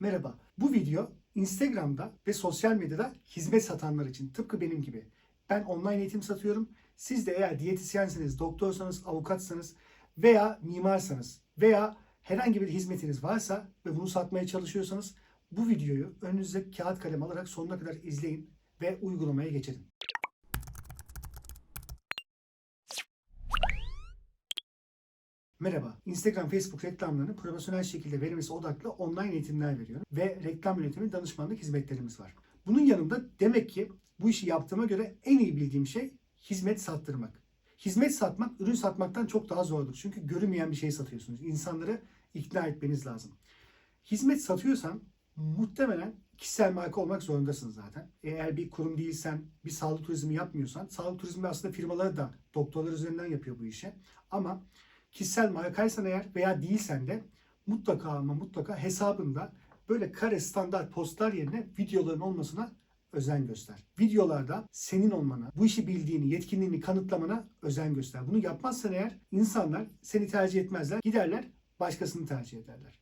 Merhaba. Bu video Instagram'da ve sosyal medyada hizmet satanlar için tıpkı benim gibi. Ben online eğitim satıyorum. Siz de eğer diyetisyenseniz, doktorsanız, avukatsanız veya mimarsanız veya herhangi bir hizmetiniz varsa ve bunu satmaya çalışıyorsanız bu videoyu önünüze kağıt kalem alarak sonuna kadar izleyin ve uygulamaya geçirin. Merhaba. Instagram, Facebook reklamlarını profesyonel şekilde verilmesi odaklı online eğitimler veriyorum ve reklam yönetimi danışmanlık hizmetlerimiz var. Bunun yanında demek ki bu işi yaptığıma göre en iyi bildiğim şey hizmet sattırmak. Hizmet satmak, ürün satmaktan çok daha zordur. Çünkü görünmeyen bir şey satıyorsunuz. İnsanları ikna etmeniz lazım. Hizmet satıyorsan muhtemelen kişisel marka olmak zorundasın zaten. Eğer bir kurum değilsen, bir sağlık turizmi yapmıyorsan, sağlık turizmi aslında firmaları da doktorlar üzerinden yapıyor bu işi. Ama kişisel markaysan eğer veya değilsen de mutlaka ama mutlaka hesabında böyle kare standart postlar yerine videoların olmasına özen göster. Videolarda senin olmana, bu işi bildiğini, yetkinliğini kanıtlamana özen göster. Bunu yapmazsan eğer insanlar seni tercih etmezler. Giderler başkasını tercih ederler.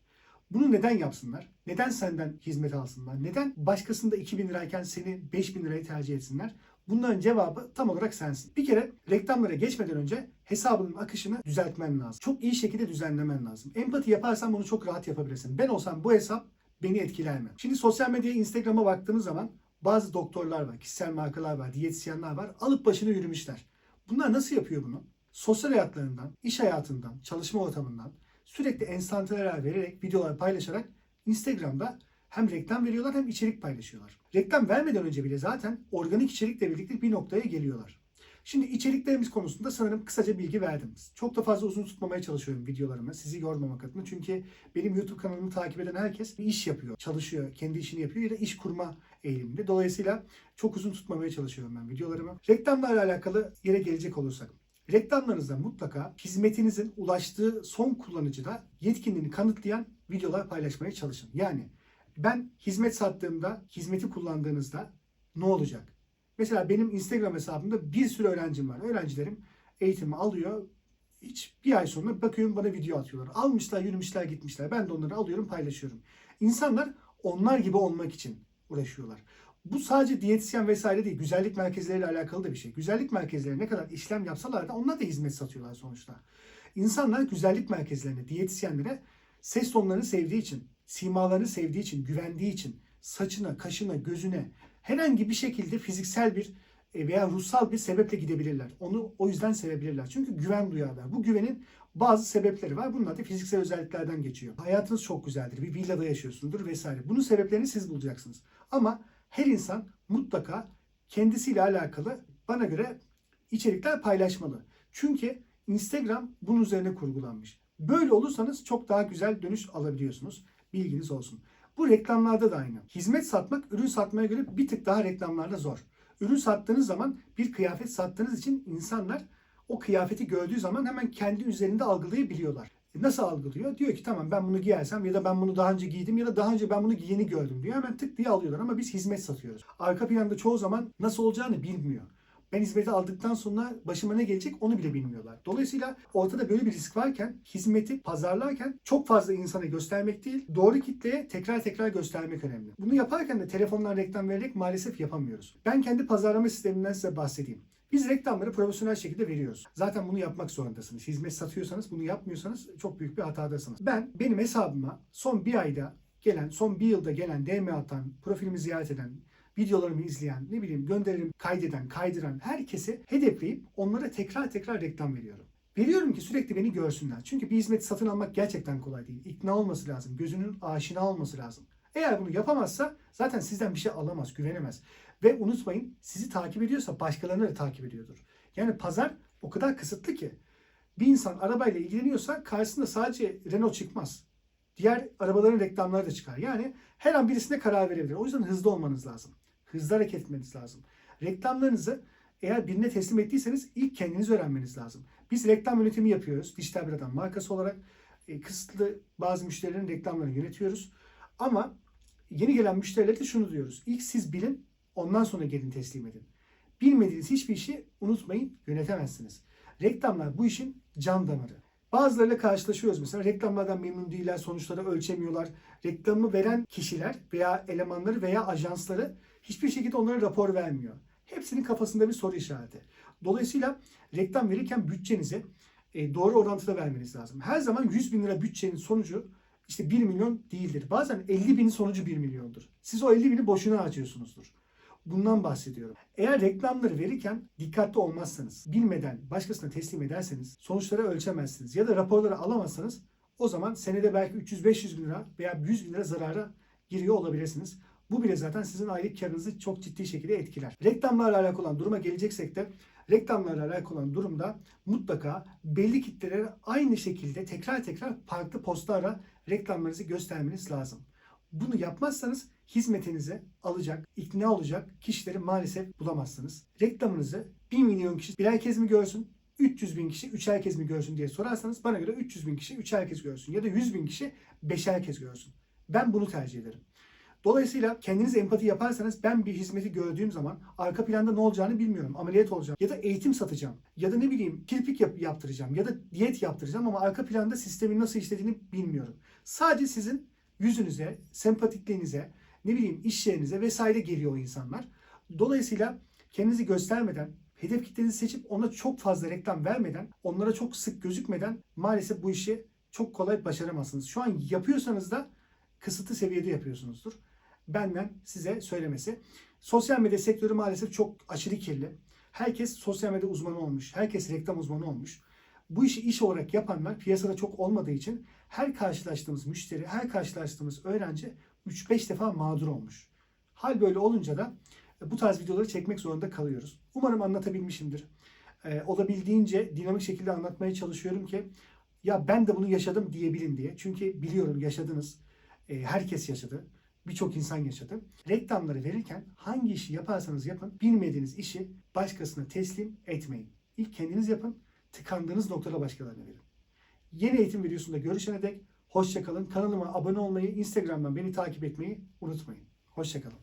Bunu neden yapsınlar? Neden senden hizmet alsınlar? Neden başkasında 2000 lirayken seni 5000 liraya tercih etsinler? Bunların cevabı tam olarak sensin. Bir kere reklamlara geçmeden önce hesabının akışını düzeltmen lazım. Çok iyi şekilde düzenlemen lazım. Empati yaparsan bunu çok rahat yapabilirsin. Ben olsam bu hesap beni etkiler? Şimdi sosyal medyaya, Instagram'a baktığınız zaman bazı doktorlar var, kişisel markalar var, diyetisyenler var. Alıp başını yürümüşler. Bunlar nasıl yapıyor bunu? Sosyal hayatlarından, iş hayatından, çalışma ortamından sürekli enstantaneler vererek, videolar paylaşarak Instagram'da hem reklam veriyorlar hem içerik paylaşıyorlar. Reklam vermeden önce bile zaten organik içerikle birlikte bir noktaya geliyorlar. Şimdi içeriklerimiz konusunda sanırım kısaca bilgi verdim. Çok da fazla uzun tutmamaya çalışıyorum videolarımı sizi yormamak adına. Çünkü benim YouTube kanalımı takip eden herkes bir iş yapıyor, çalışıyor, kendi işini yapıyor ya da iş kurma eğiliminde. Dolayısıyla çok uzun tutmamaya çalışıyorum ben videolarımı. Reklamlarla alakalı yere gelecek olursak. Reklamlarınızda mutlaka hizmetinizin ulaştığı son kullanıcıda yetkinliğini kanıtlayan videolar paylaşmaya çalışın. Yani ben hizmet sattığımda, hizmeti kullandığınızda ne olacak? Mesela benim Instagram hesabımda bir sürü öğrencim var. Öğrencilerim eğitimi alıyor. Hiç bir ay sonra bakıyorum bana video atıyorlar. Almışlar, yürümüşler, gitmişler. Ben de onları alıyorum, paylaşıyorum. İnsanlar onlar gibi olmak için uğraşıyorlar. Bu sadece diyetisyen vesaire değil. Güzellik merkezleriyle alakalı da bir şey. Güzellik merkezleri ne kadar işlem yapsalar da onlar da hizmet satıyorlar sonuçta. İnsanlar güzellik merkezlerine, diyetisyenlere ses tonlarını sevdiği için, simalarını sevdiği için, güvendiği için, saçına, kaşına, gözüne herhangi bir şekilde fiziksel bir e, veya ruhsal bir sebeple gidebilirler. Onu o yüzden sevebilirler. Çünkü güven duyarlar. Bu güvenin bazı sebepleri var. Bunlar da fiziksel özelliklerden geçiyor. Hayatınız çok güzeldir. Bir villada yaşıyorsunuzdur vesaire. Bunun sebeplerini siz bulacaksınız. Ama her insan mutlaka kendisiyle alakalı bana göre içerikler paylaşmalı. Çünkü Instagram bunun üzerine kurgulanmış. Böyle olursanız çok daha güzel dönüş alabiliyorsunuz. Bilginiz olsun. Bu reklamlarda da aynı. Hizmet satmak ürün satmaya göre bir tık daha reklamlarda zor. Ürün sattığınız zaman bir kıyafet sattığınız için insanlar o kıyafeti gördüğü zaman hemen kendi üzerinde algılayabiliyorlar. E Nasıl algılıyor? Diyor ki tamam ben bunu giyersem ya da ben bunu daha önce giydim ya da daha önce ben bunu giyeni gördüm diyor. Hemen tık diye alıyorlar ama biz hizmet satıyoruz. Arka planda çoğu zaman nasıl olacağını bilmiyor. Ben hizmeti aldıktan sonra başıma ne gelecek onu bile bilmiyorlar. Dolayısıyla ortada böyle bir risk varken hizmeti pazarlarken çok fazla insana göstermek değil, doğru kitleye tekrar tekrar göstermek önemli. Bunu yaparken de telefondan reklam vererek maalesef yapamıyoruz. Ben kendi pazarlama sisteminden size bahsedeyim. Biz reklamları profesyonel şekilde veriyoruz. Zaten bunu yapmak zorundasınız. Hizmet satıyorsanız bunu yapmıyorsanız çok büyük bir hatadasınız. Ben benim hesabıma son bir ayda gelen, son bir yılda gelen DM atan, profilimi ziyaret eden, videolarımı izleyen, ne bileyim gönderirim kaydeden, kaydıran herkesi hedefleyip onlara tekrar tekrar reklam veriyorum. Veriyorum ki sürekli beni görsünler. Çünkü bir hizmeti satın almak gerçekten kolay değil. İkna olması lazım. Gözünün aşina olması lazım. Eğer bunu yapamazsa zaten sizden bir şey alamaz, güvenemez. Ve unutmayın sizi takip ediyorsa başkalarını da takip ediyordur. Yani pazar o kadar kısıtlı ki bir insan arabayla ilgileniyorsa karşısında sadece Renault çıkmaz. Diğer arabaların reklamları da çıkar. Yani her an birisine karar verebilir. O yüzden hızlı olmanız lazım. Hızlı hareket etmeniz lazım. Reklamlarınızı eğer birine teslim ettiyseniz ilk kendiniz öğrenmeniz lazım. Biz reklam yönetimi yapıyoruz. Dijital bir adam markası olarak e, kısıtlı bazı müşterilerin reklamlarını yönetiyoruz. Ama yeni gelen müşterilere de şunu diyoruz. İlk siz bilin, ondan sonra gelin teslim edin. Bilmediğiniz hiçbir işi unutmayın, yönetemezsiniz. Reklamlar bu işin can damarı. Bazılarıyla karşılaşıyoruz mesela reklamlardan memnun değiller, sonuçları ölçemiyorlar. Reklamı veren kişiler veya elemanları veya ajansları hiçbir şekilde onlara rapor vermiyor. Hepsinin kafasında bir soru işareti. Dolayısıyla reklam verirken bütçenizi e, doğru orantıda vermeniz lazım. Her zaman 100 bin lira bütçenin sonucu işte 1 milyon değildir. Bazen 50 binin sonucu 1 milyondur. Siz o 50 bini boşuna harcıyorsunuzdur. Bundan bahsediyorum. Eğer reklamları verirken dikkatli olmazsanız, bilmeden başkasına teslim ederseniz, sonuçları ölçemezsiniz ya da raporları alamazsanız o zaman senede belki 300-500 bin lira veya 100 bin lira zarara giriyor olabilirsiniz. Bu bile zaten sizin aylık karınızı çok ciddi şekilde etkiler. Reklamlarla alakalı olan duruma geleceksek de reklamlarla alakalı olan durumda mutlaka belli kitlelere aynı şekilde tekrar tekrar farklı postlarla reklamlarınızı göstermeniz lazım. Bunu yapmazsanız hizmetinize alacak, ikna olacak kişileri maalesef bulamazsınız. Reklamınızı 1 milyon kişi birer kez mi görsün, 300 bin kişi üçer kez mi görsün diye sorarsanız bana göre 300 bin kişi üçer kez görsün ya da 100 bin kişi beşer kez görsün. Ben bunu tercih ederim. Dolayısıyla kendiniz empati yaparsanız ben bir hizmeti gördüğüm zaman arka planda ne olacağını bilmiyorum. Ameliyat olacağım ya da eğitim satacağım ya da ne bileyim kirpik yap- yaptıracağım ya da diyet yaptıracağım ama arka planda sistemin nasıl işlediğini bilmiyorum. Sadece sizin yüzünüze, sempatikliğinize, ne bileyim iş yerinize vesaire geliyor o insanlar. Dolayısıyla kendinizi göstermeden, hedef kitlenizi seçip ona çok fazla reklam vermeden, onlara çok sık gözükmeden maalesef bu işi çok kolay başaramazsınız. Şu an yapıyorsanız da kısıtlı seviyede yapıyorsunuzdur. Benden size söylemesi. Sosyal medya sektörü maalesef çok aşırı kirli. Herkes sosyal medya uzmanı olmuş. Herkes reklam uzmanı olmuş. Bu işi iş olarak yapanlar piyasada çok olmadığı için her karşılaştığımız müşteri, her karşılaştığımız öğrenci 3-5 defa mağdur olmuş. Hal böyle olunca da e, bu tarz videoları çekmek zorunda kalıyoruz. Umarım anlatabilmişimdir. Ee, olabildiğince dinamik şekilde anlatmaya çalışıyorum ki ya ben de bunu yaşadım diyebilin diye. Çünkü biliyorum yaşadınız. Ee, herkes yaşadı. Birçok insan yaşadı. Reklamları verirken hangi işi yaparsanız yapın bilmediğiniz işi başkasına teslim etmeyin. İlk kendiniz yapın. Tıkandığınız noktada başkalarına verin. Yeni eğitim videosunda görüşene dek hoşçakalın. Kanalıma abone olmayı, Instagram'dan beni takip etmeyi unutmayın. Hoşçakalın.